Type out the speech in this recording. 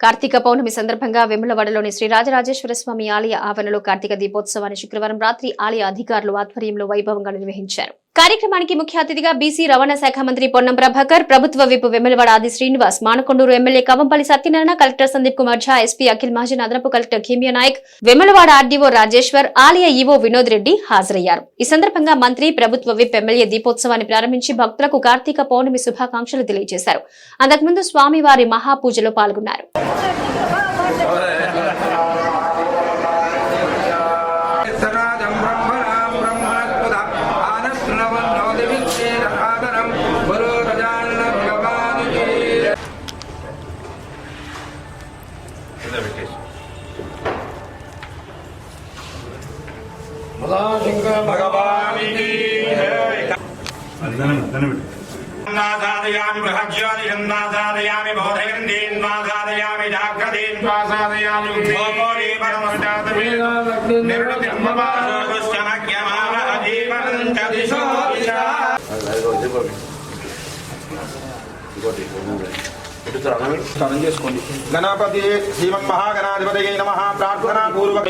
కార్తీక పౌర్ణమి సందర్భంగా వెములవాడలోని శ్రీ రాజరాజేశ్వర స్వామి ఆలయ ఆవరణలో కార్తీక దీపోత్సవాన్ని శుక్రవారం రాత్రి ఆలయ అధికారులు ఆధ్వర్యంలో వైభవంగా నిర్వహించారు. కార్యక్రమానికి ముఖ్య అతిథిగా బీసీ రవాణా శాఖ మంత్రి పొన్నం ప్రభాకర్ ప్రభుత్వ whip Vemulawada Aadi Srinivas Manakondur MLA Kavvampally Satyanarayana collector Sandeep Kumar Jha SP Akhil Mahajan అదనపు కలెక్టర్ ఖీమియా నాయక్ వెమ్మెలవాడ ఆర్డీఓ రాజేశ్వర్ ఆలయ ఈవో వినోద్ రెడ్డి హాజరయ్యారు. ఈ సందర్భంగా మంత్రి ప్రభుత్వ విప్ ఎమ్మెల్యే దీపోత్సవాన్ని ప్రారంభించి భక్తులకు కార్తీక పౌర్ణమి శుభాకాంక్షలు తెలియజేశారు. అంతకుముందు స్వామివారి మహాపూజలో పాల్గొన్నారు. భగవానికి నాసాదయామి బృహజ్యోతిషం నాసాదయామి బోధయందీన్ నాసాదయామి జాగ్రదీన్ నాసాదయామి గోపోరీ పరమస్తాతమేన నిర్వృతిమ్మవాసోగుశ్చమగ్యమావహదీవనం చ దిశో దిశా గణపతి శ్రీమన్మహాగణాధిపతి నమ. ప్రార్థనా పూర్వక